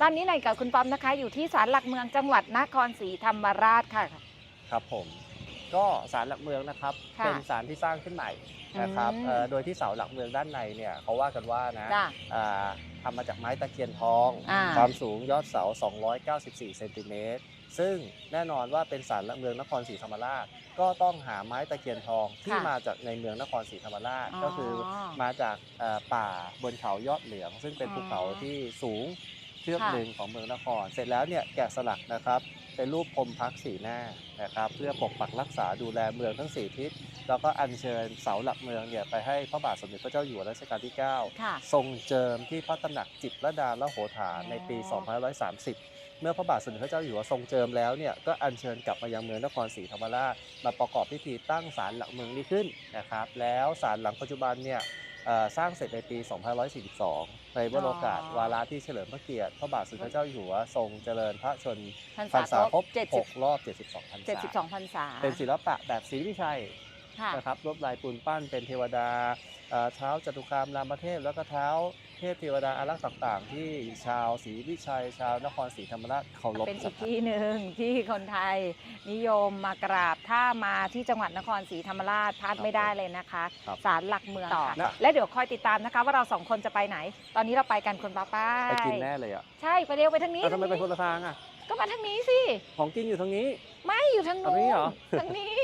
ตอนนี้ในกับคุณป๊อมนะคะ อยู่ที่ศาลหลักเมืองจังหวัดนครศรีธรรมราชค่ะ ครับผม ก็ศาลหลักเมืองนะครับ ค่ะเป็นศาลที่สร้างขึ้นใหม่นะครับอืม เอ่อโดยที่เสาหลักเมืองด้านในเนี่ยเขาว่ากันว่านะจ้ะ อ่าทำมาจากไม้ตะเคียนทอง อ่า ความสูงยอดเสา 294 เซนติเมตร ซึ่งแน่นอนว่าเป็นศาลหลักเมืองนครศรีธรรมราช ก็ต้องหาไม้ตะเคียนทองที่ค่ะมาจากในเมืองนครศรีธรรมราชอ๋อก็คือมาจากเอ่อป่าบนเขายอดเหลือง ซึ่งเป็นอ๋อภูเขาที่สูง เชือกค่ะหนึ่งของเมืองนคร เสร็จแล้วเนี่ยแกะสลักนะครับเป็นรูปพรมพักสีหน้านะครับเพื่อปกปักรักษาดูแลเมืองทั้งสี่ทิศแล้วก็อัญเชิญเสาหลักเมืองเนี่ยไปให้พระบาทสมเด็จพระเจ้าอยู่หัวรัชกาลที่ 9 ทรงเจิมที่พระตำหนักจิตรดาละโหฐานในปี 2530 เมื่อพระบาทสมเด็จพระเจ้าอยู่หัวทรงเจิมแล้วเนี่ยก็อัญเชิญกลับมายังเมืองนครศรีธรรมราชมาประกอบพิธีตั้งศาลหลักเมืองนี้ขึ้นนะครับแล้วศาลหลังปัจจุบันเนี่ยสร้างเสร็จในปี 2542 ในวโรกาสอ๋อวาระที่เฉลิมพระเกียรติพระบาทสมเด็จพระเจ้าอยู่หัวทรงเจริญพระชนพรรพรรษาษาคครรบบ70 6รอบ 72พรรษา 72พรรษา เป็นศิลปะแบบศรีวิชัยค่ะ นะครับลวดลายปูนปั้นเป็นเทวดาเอ่อเท้าจตุคามรามเทพ แล้วก็เท้าเทพเทวดาอารักษ์ต่างๆ ที่ชาวศรีวิชัย ชาวนครศรีธรรมราชเคารพเป็นอีกสักการะที่หนึ่งที่คนไทยนิยมมากราบถ้ามาที่จังหวัดนครศรีธรรมราชพลาดไม่ได้เลยนะคะครับศาลหลักเมืองต่อนะและเดี๋ยวคอยติดตามนะคะ ว่าเราสองคนจะไปไหน ตอนนี้เราไปกันคุณป้าป้าไปกินแน่เลยอะใช่ไปเร็วไปทางนี้แล้วทำไมทางไปนี้คนละทางอะก็มาทางนี้สิของกินอยู่ทางนี้ ไม่อยู่ทางนู้ทางนี้เหรอทางนี้